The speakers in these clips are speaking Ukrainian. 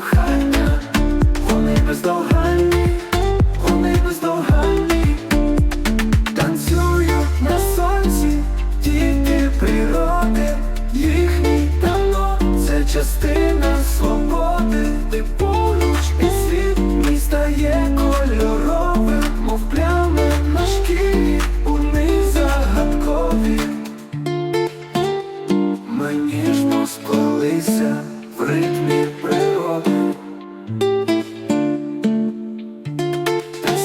кохання, вони бездоганні, вони бездоганні, танцюють на сонці, діти природи, їхні тано, це частина.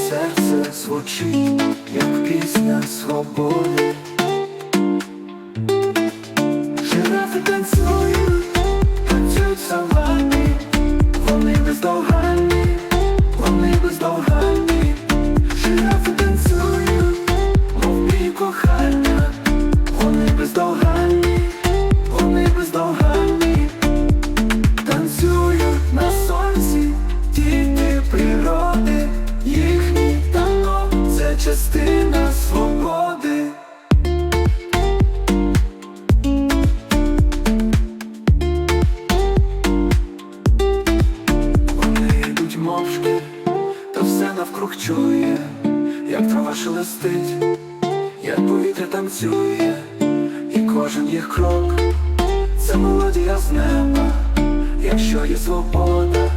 Серце звучить, як пісня свободи. Жирафи танцюють, танцюють савані, вони бездоганні, вони бездоганні. Жирафи танцюють, мов мій кохання, вони бездоганні, частина свободи. Вони йдуть мовчки, та все навкруг чує, як трава шелестить, як повітря танцює, і кожен їх крок це мелодія з неба, якщо є свобода,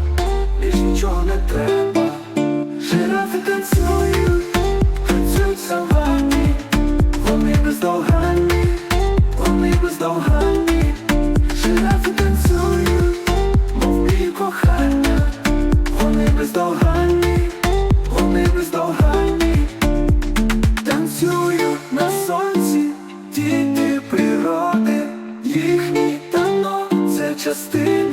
бездоганні, вони бездоганні. Танцюють на сонці, діти природи, їхні тано це частина